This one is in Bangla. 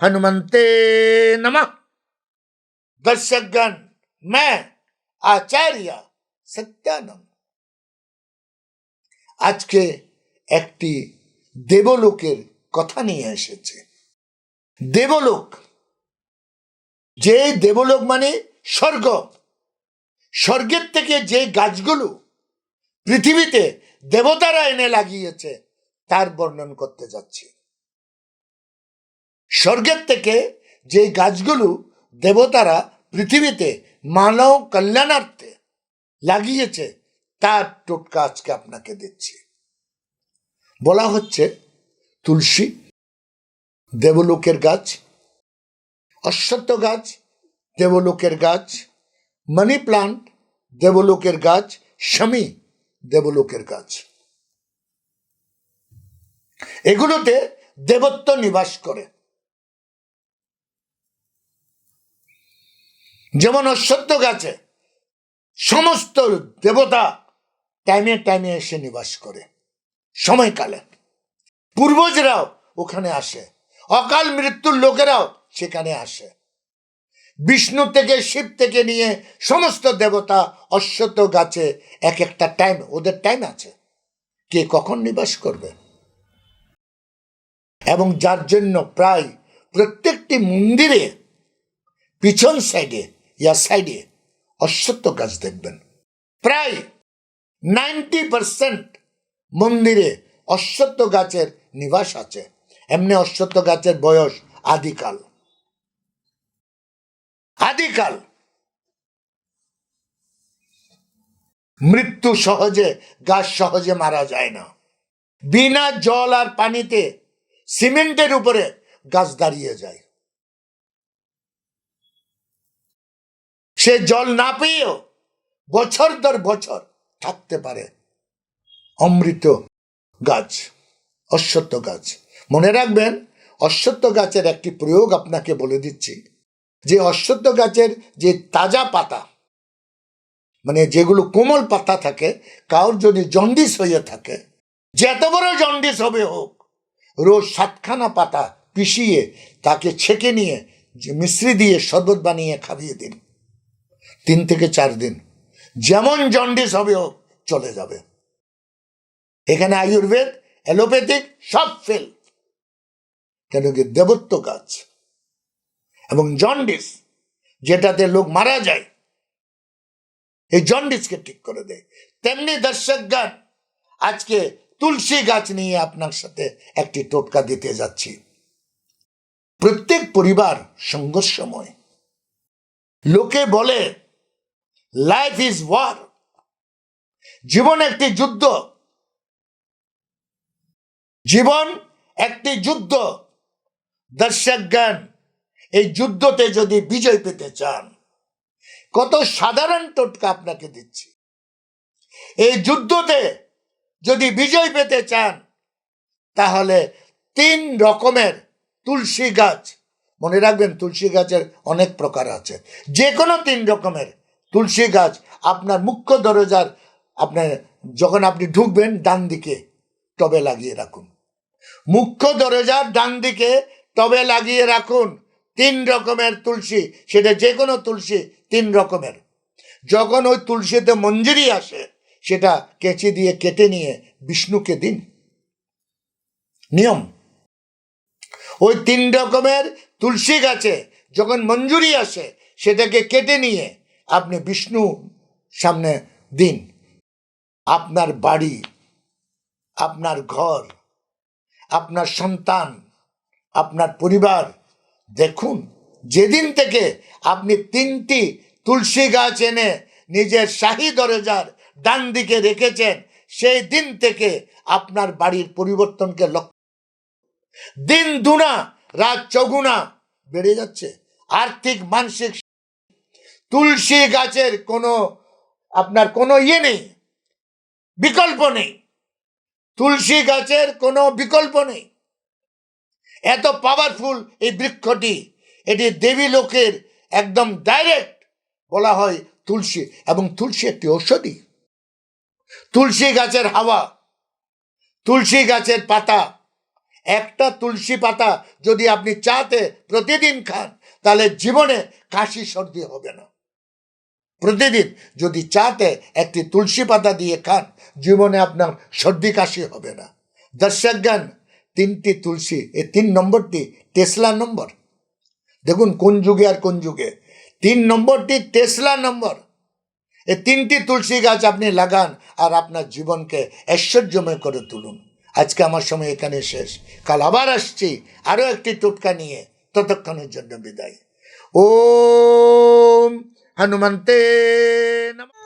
हनुमंते नमः दर्शकगण मैं आचार्य सत्यानंद আজকে একটি দেবলোকের কথা নিয়ে এসেছে দেবলোক যে দেবলোক মানে স্বর্গ স্বর্গের থেকে যে গাছগুলো পৃথিবীতে দেবতারা এনে লাগিয়েছে তার বর্ণন করতে যাচ্ছি স্বর্গের থেকে যে গাছগুলো দেবতারা পৃথিবীতে মানব কল্যাণার্থে লাগিয়েছে, তার টোটকা আজকে আপনাকে দিচ্ছি। বলা হচ্ছে, তুলসী, দেবলোকের গাছ, অশ্বত্থ গাছ, দেবলোকের গাছ, মানি প্লান্ট, দেবলোকের গাছ স্বামী দেবলোকের গাছ। এগুলোতে দেবত্ব নিবাস করে। যেমন অশ্বত্থ গাছে সমস্ত দেবতা টাইমে টাইমে এসে নিবাস করে, সময়কালে। পূর্বজরাও ওখানে আসে, অকাল মৃত্যুর লোকেরাও সেখানে আসে। বিষ্ণু থেকে, শিব থেকে নিয়ে সমস্ত দেবতা অশ্বত্থ গাছে এক একটা টাইম, ওদের টাইম আছে। কে কখন নিবাস করবে? এবং যার জন্য প্রায় প্রত্যেকটি মন্দিরে পিছন সাইডে ইয়া সাইডে অশ্বত্থ গাছ দেখবেন প্রায় নাইনটি পার্সেন্ট মন্দিরে অশ্বত্থ গাছের নিবাস আছে এমনি অশ্বত্থ গাছের বয়স আদিকাল আদিকাল মৃত্যু সহজে গাছ সহজে মারা যায় না বিনা জল আর পানিতে সিমেন্টের উপরে গাছ দাঁড়িয়ে যায় সে জল না পেয়েও বছর দর বছর থাকতে পারে। অমৃত গাছ, অশ্বত্থ গাছ। মনে রাখবেন, অশ্বত্থ গাছের একটি প্রয়োগ আপনাকে বলে দিচ্ছি। যে অশ্বত্থ গাছের যে তাজা পাতা মানে যেগুলো কোমল পাতা থাকে, কারোর যদি জন্ডিস হয়ে থাকে যত বড় জন্ডিস হবে হোক, রোজ সাতখানা পাতা পিষিয়ে তাকে ছেঁকে নিয়ে মিশ্রি দিয়ে শরবত বানিয়ে খাইয়ে দিন। তিন থেকে চার দিন। যেমন জন্ডিস হবে চলে যাবে। এখানে আয়ুর্বেদ, অ্যালোপ্যাথিক, সব ফেল কেন কি দেবত্ব গাছ এবং জন্ডিস, যেটাতে লোক মারা যায়, এই জন্ডিসকে ঠিক করে দেয়। তেমনি দর্শকগণ, আজকে তুলসী গাছ নিয়ে আপনার সাথে একটি টোটকা দিতে যাচ্ছি। প্রত্যেক পরিবার সংঘর্ষময়। লোকে বলে লাইফ ইজ ওয়ার জীবন একটি যুদ্ধ। জীবন একটি যুদ্ধ। দর্শকগণ, এই যুদ্ধতে যদি বিজয় পেতে চান, কত সাধারণ টোটকা আপনাকে দিচ্ছি। এই যুদ্ধতে যদি বিজয় পেতে চান, তাহলে তিন রকমের তুলসী গাছ, মনে রাখবেন তুলসী গাছের অনেক প্রকার আছে। যে কোনো তিন রকমের তুলসী গাছ, আপনার মুখ্য দরজার, আপনার যখন আপনি ঢুকবেন ডান দিকে টবে লাগিয়ে রাখুন। মুখ্য দরজার ডান দিকে টবে লাগিয়ে রাখুন তিন রকমের তুলসী, সেটা যে কোনো তুলসী, তিন রকমের। যখন ওই তুলসীতে মঞ্জুরি আসে, সেটা কেচি দিয়ে কেটে নিয়ে বিষ্ণুকে দিন। নিয়ম। ওই তিন রকমের তুলসী গাছে যখন মঞ্জুরি আসে, সেটাকে কেটে নিয়ে আপনি বিষ্ণু সামনে দিন। আপনার বাড়ি, আপনার ঘর, আপনার সন্তান, আপনার পরিবার, দেখুন, যেদিন থেকে আপনি তিনটি তুলসী গাছ এনে নিজের শাহী দরজার ডান দিকে রেখেছেন, সেই দিন থেকে আপনার বাড়ির পরিবর্তনকে লক্ষ্য দিন দুনা, রাত চগুনা বেড়ে যাচ্ছে। আর্থিক, মানসিক তুলসী গাছের কোনো, আপনার কোনো ইয়ে নেই, বিকল্প নেই। তুলসী গাছের কোনো বিকল্প নেই। এত পাওয়ারফুল এই বৃক্ষটি, এটি দেবী লোকের একদম ডাইরেক্ট বলা হয় তুলসী, এবং তুলসী একটি ঔষধি। তুলসী গাছের হাওয়া, তুলসী গাছের পাতা, একটা তুলসী পাতা যদি আপনি চাতে প্রতিদিন খান, তাহলে জীবনে কাশি সর্দি হবে না। প্রতিদিন যদি চাতে একটি তুলসী পাতা দিয়ে খান জীবনে আপনার সর্দি কাশি হবে না। দর্শকগণ, তিনটি তুলসী, এই তিন নম্বরটি টেসলা নম্বর। দেখুন কোন যুগে আর কোন যুগে। তিন নম্বরটি টেসলা নম্বর। এই তিনটি তুলসী গাছ আপনি লাগান আর আপনার জীবনকে ঐশ্বর্যময় করে তুলুন। আজকে আমার সময় এখানে শেষ। কাল আবার আসছি আরও একটি টোটকা নিয়ে। ততক্ষণের জন্য বিদায়। ওম हनुमते नमः